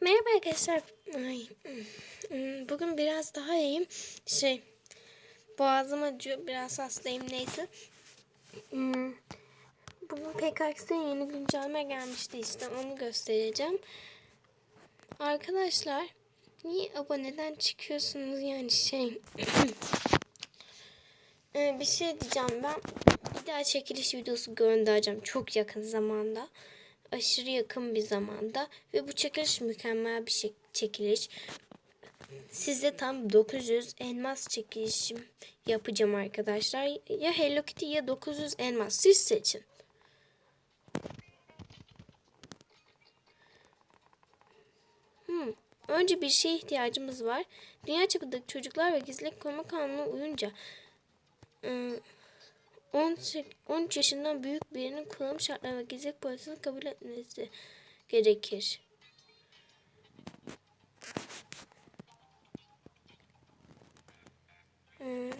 Merhaba arkadaşlar. Ay, hmm, bugün biraz daha iyiyim. Şey, boğazım acıyor. Biraz hastayım neyse. Hmm, Bugün PKX'de yeni güncelleme gelmişti işte. Onu göstereceğim. Arkadaşlar, niye aboneden çıkıyorsunuz yani şey... Ee, bir şey diyeceğim ben. Bir daha çekiliş videosu göndereceğim çok yakın zamanda aşırı yakın bir zamanda ve bu çekiliş mükemmel bir şey, çekiliş. Size tam 900 elmas çekilişim yapacağım arkadaşlar. Ya Hello Kitty ya 900 elmas siz seçin. Hmm. Önce bir şeye ihtiyacımız var. Dünya çapındaki çocuklar ve gizlilik koruma kanunu uyunca ıı, 13 yaşından büyük birinin kullanım şartları ve gizlilik politikasını kabul etmesi gerekir. Hmm.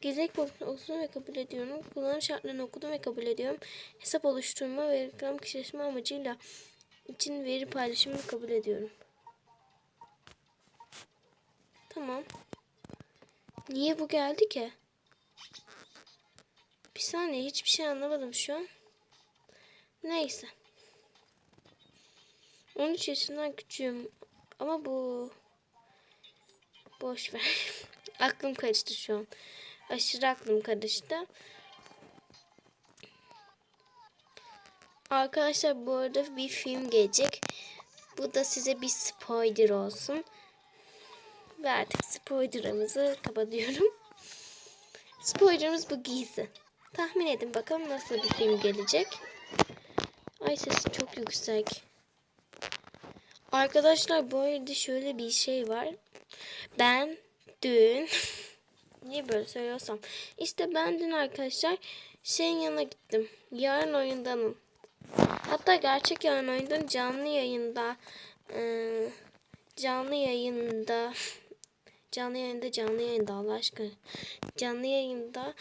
Gizlilik politikasını ve kabul ediyorum. Kullanım şartlarını okudum ve kabul ediyorum. Hesap oluşturma ve reklam kişileşme amacıyla için veri paylaşımını kabul ediyorum. Tamam. Niye bu geldi ki? Bir saniye hiçbir şey anlamadım şu an. Neyse. 13 yaşından küçüğüm. Ama bu... Boş ver. aklım karıştı şu an. Aşırı aklım karıştı. Arkadaşlar bu arada bir film gelecek. Bu da size bir spoiler olsun. Ve artık spoilerımızı kapatıyorum. Spoilerımız bu giysi. Tahmin edin bakalım nasıl bir film gelecek. Ay sesi çok yüksek. Arkadaşlar bu arada şöyle bir şey var. Ben dün niye böyle söylüyorsam işte ben dün arkadaşlar şeyin yanına gittim. Yarın oyundanım. Hatta gerçek yarın oyundan canlı yayında ıı, canlı yayında canlı yayında canlı yayında Allah aşkına canlı yayında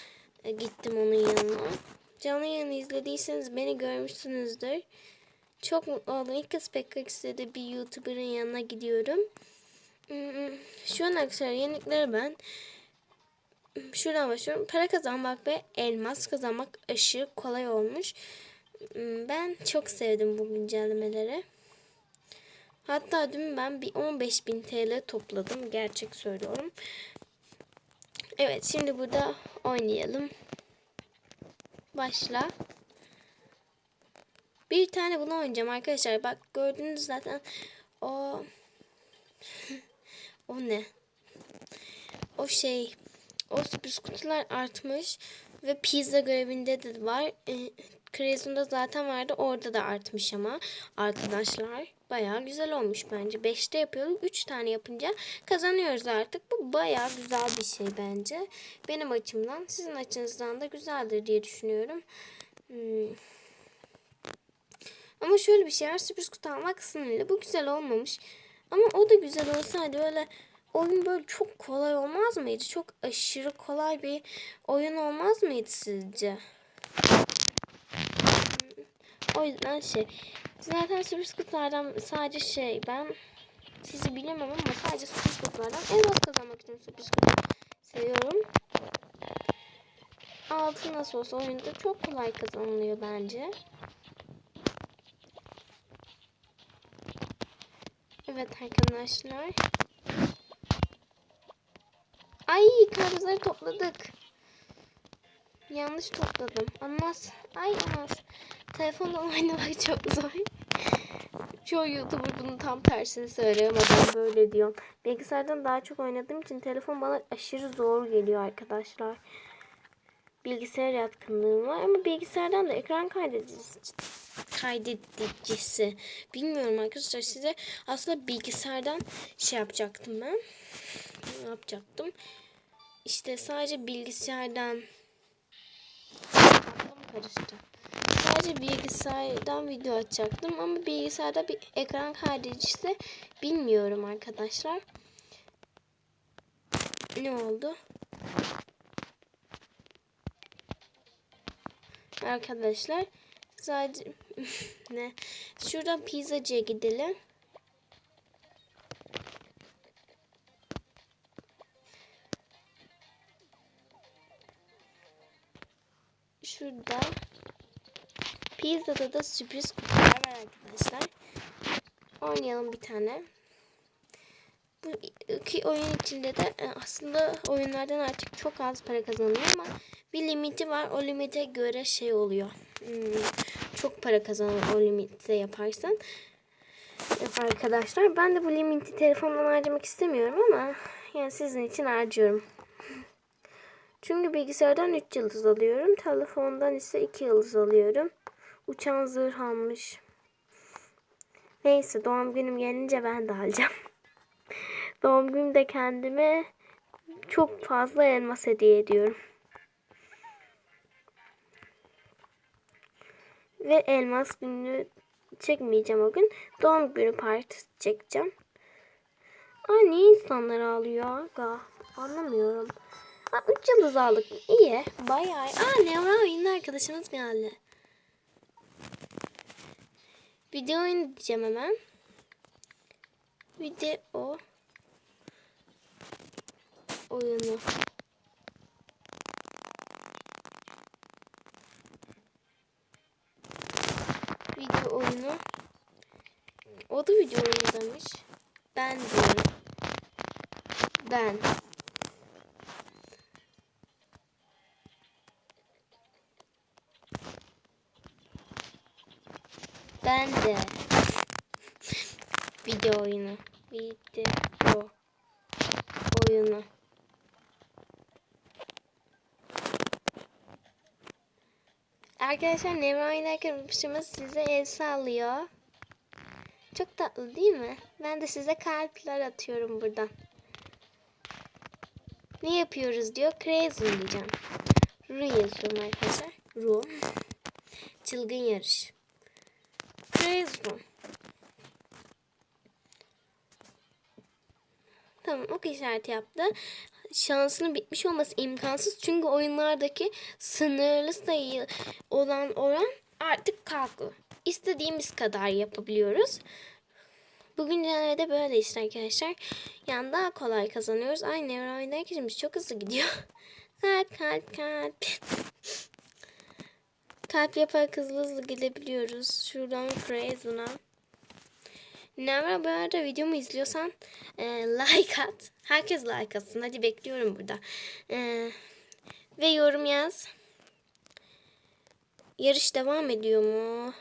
e, gittim onun yanına. Canlı yayını izlediyseniz beni görmüşsünüzdür. Çok mutlu oldum. İlk kez PKX'de bir YouTuber'ın yanına gidiyorum. Hmm, Şu an arkadaşlar yenilikleri ben şuradan başlıyorum. Para kazanmak ve elmas kazanmak aşırı kolay olmuş. Hmm, Ben çok sevdim bu güncellemeleri. Hatta dün ben bir 15.000 TL topladım. Gerçek söylüyorum. Evet şimdi burada oynayalım. Başla. Bir tane bunu oynayacağım arkadaşlar. Bak gördünüz zaten o o ne? O şey o sürpriz kutular artmış ve pizza görevinde de var. E, Kreasyonda zaten vardı. Orada da artmış ama arkadaşlar bayağı güzel olmuş bence. 5'te yapıyorduk. 3 tane yapınca kazanıyoruz artık. Bu bayağı güzel bir şey bence. Benim açımdan sizin açınızdan da güzeldir diye düşünüyorum. Hmm. Ama şöyle bir şey var. Sürpriz kutu almak sınırlı. Bu güzel olmamış. Ama o da güzel olsaydı öyle oyun böyle çok kolay olmaz mıydı? Çok aşırı kolay bir oyun olmaz mıydı sizce? O yüzden şey zaten sürpriz kutulardan sadece şey ben sizi bilemem ama sadece sürpriz kutulardan en az kazanmak için sürpriz kutu seviyorum. Altı nasıl olsa oyunda çok kolay kazanılıyor bence. Evet arkadaşlar. Ay karpuzları topladık. Yanlış topladım. Anlas. Ay anlas. Telefonla oynamak çok zor. Çoğu YouTuber bunun tam tersini söylüyor ben böyle diyorum. Bilgisayardan daha çok oynadığım için telefon bana aşırı zor geliyor arkadaşlar. Bilgisayar yatkınlığım var ama bilgisayardan da ekran kaydedicisi, kaydedicisi. Bilmiyorum arkadaşlar size aslında bilgisayardan şey yapacaktım ben. Ne yapacaktım? İşte sadece bilgisayardan karıştı. Sadece bilgisayardan video açacaktım ama bilgisayarda bir ekran kaydedicisi bilmiyorum arkadaşlar. Ne oldu? Arkadaşlar Sadece ne? Şuradan pizzacıya gidelim. Şurada pizzada da sürpriz kutular var arkadaşlar. Oynayalım bir tane. Bu iki oyun içinde de e, aslında oyunlardan artık çok az para kazanılıyor ama bir limiti var. O limite göre şey oluyor. Hmm, çok para kazanır o limitte yaparsan. Arkadaşlar ben de bu limiti telefondan harcamak istemiyorum ama yani sizin için harcıyorum. Çünkü bilgisayardan 3 yıldız alıyorum. Telefondan ise 2 yıldız alıyorum. Uçan zırh almış. Neyse doğum günüm gelince ben de alacağım. doğum günümde kendime çok fazla elmas hediye ediyorum. Ve elmas günü çekmeyeceğim o gün. Doğum günü partisi çekeceğim. Aa niye insanlar ağlıyor? Aga, anlamıyorum. Aa, 3 yıldız aldık. İyi. Bayağı. Aa ne var? Yine arkadaşımız geldi. Video oyunu diyeceğim hemen. Video oyunu. Video oyunu. O da video oyunu demiş. Ben diyorum. Ben. De. Video oyunu. Video oyunu. Arkadaşlar Nevra oynarken başımız size el sallıyor. Çok tatlı değil mi? Ben de size kalpler atıyorum buradan. Ne yapıyoruz diyor. Crazy diyeceğim. Ru yazıyorum arkadaşlar. Ru. Çılgın yarış. Ru. Tamam ok işareti yaptı. Şansının bitmiş olması imkansız. Çünkü oyunlardaki sınırlı sayı olan oran artık kalktı. İstediğimiz kadar yapabiliyoruz. Bugün de böyle işte arkadaşlar. Yani daha kolay kazanıyoruz. Ay Nevra oynarken çok hızlı gidiyor. kalp kalp kalp. Kalp yaparak hızlı hızlı gidebiliyoruz. Şuradan Crazy'na. Nevra bu arada videomu izliyorsan e, like at. Herkes like atsın. Hadi bekliyorum burada. E, ve yorum yaz. Yarış devam ediyor mu?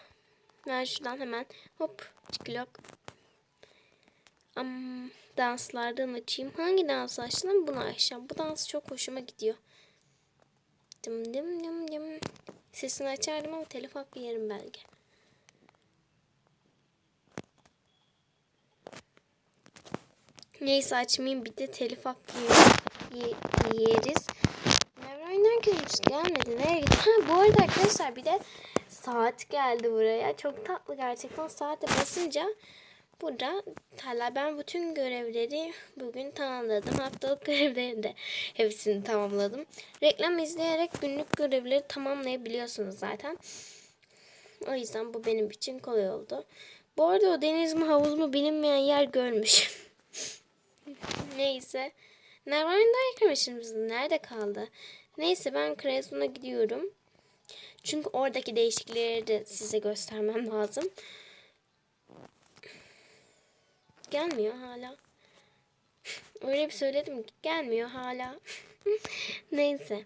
Ver şuradan hemen. Hop. Çıkılok. Um, danslardan açayım. Hangi dans açtım? Bunu açacağım. Bu dans çok hoşuma gidiyor. Dım dım dım dım. Sesini açardım ama telif hakkı yerim belki. Neyse açmayayım bir de telif hakkı yeriz. Nevra oynarken hiç gelmedi. Nereye gitti? Ha bu arada arkadaşlar bir de saat geldi buraya. Çok tatlı gerçekten. Saate basınca burada hala ben bütün görevleri bugün tamamladım. Haftalık görevleri de hepsini tamamladım. Reklam izleyerek günlük görevleri tamamlayabiliyorsunuz zaten. O yüzden bu benim için kolay oldu. Bu arada o deniz mi havuz mu bilinmeyen yer görmüşüm. Neyse. Nervanda eklemişimiz nerede kaldı? Neyse ben Kreasun'a gidiyorum. Çünkü oradaki değişiklikleri de size göstermem lazım. Gelmiyor hala. Öyle bir söyledim ki gelmiyor hala. Neyse.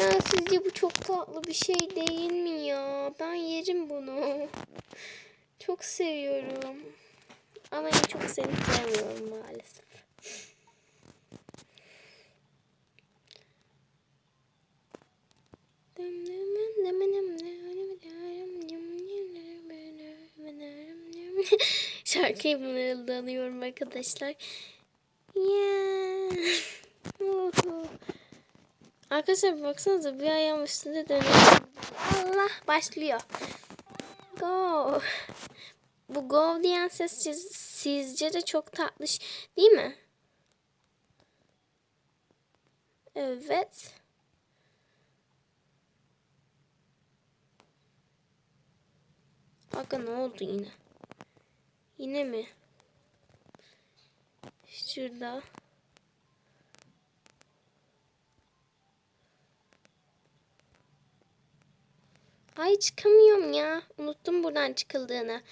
Ya sizce bu çok tatlı bir şey değil mi ya? Ben yerim bunu. Çok seviyorum. Ama en çok seni sevmiyorum maalesef. şarkıyı mırıldanıyorum arkadaşlar. Yeah. arkadaşlar baksanıza bir ayağım üstünde dönüyor. Allah başlıyor. Go. Bu go diyen ses sizce de çok tatlış değil mi? Evet. Aga ne oldu yine? Yine mi? Şurada. Ay çıkamıyorum ya. Unuttum buradan çıkıldığını.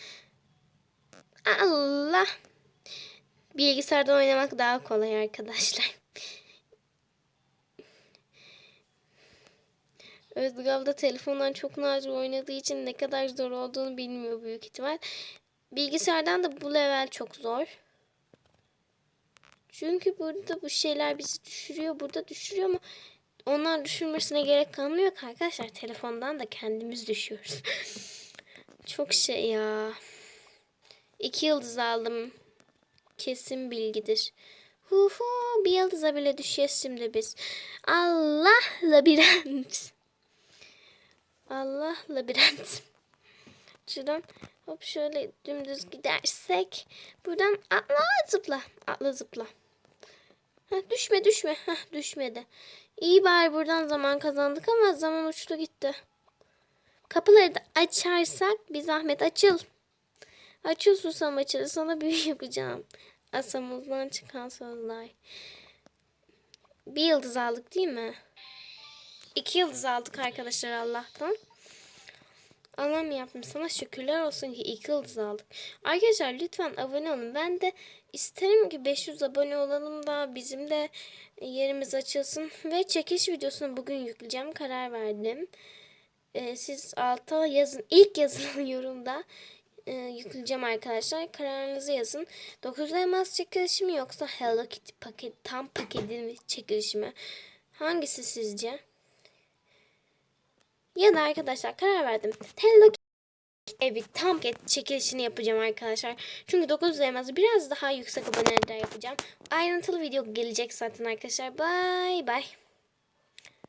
Allah. Bilgisayardan oynamak daha kolay arkadaşlar. Özgür abla telefondan çok nadir oynadığı için ne kadar zor olduğunu bilmiyor büyük ihtimal. Bilgisayardan da bu level çok zor. Çünkü burada bu şeyler bizi düşürüyor. Burada düşürüyor ama onlar düşürmesine gerek kalmıyor ki arkadaşlar. Telefondan da kendimiz düşüyoruz. çok şey ya. İki yıldız aldım. Kesin bilgidir. Hu bir yıldıza bile düşeceğiz şimdi biz. Allah labirent. Allah labirent. Şuradan hop şöyle dümdüz gidersek buradan atla zıpla. Atla zıpla. Heh, düşme düşme. Heh, düşmedi. İyi bari buradan zaman kazandık ama zaman uçtu gitti. Kapıları da açarsak bir zahmet açıl. Açıl susam açıl. Sana büyü yapacağım. Asamızdan çıkan sözler. Bir yıldız aldık değil mi? İki yıldız aldık arkadaşlar Allah'tan. Allah'ım yaptım sana şükürler olsun ki iki yıldız aldık. Arkadaşlar lütfen abone olun. Ben de isterim ki 500 abone olalım da bizim de yerimiz açılsın. Ve çekiş videosunu bugün yükleyeceğim. Karar verdim. Ee, siz alta yazın. İlk yazılan yorumda e, yükleyeceğim arkadaşlar. Kararınızı yazın. 9 elmas çekilişi mi yoksa Hello Kitty paket, tam paketin çekilişi mi? Hangisi sizce? Ya da arkadaşlar karar verdim. Hello Kitty evi tam çekilişini yapacağım arkadaşlar. Çünkü 9 elması biraz daha yüksek aboneler yapacağım. Ayrıntılı video gelecek zaten arkadaşlar. Bye bye.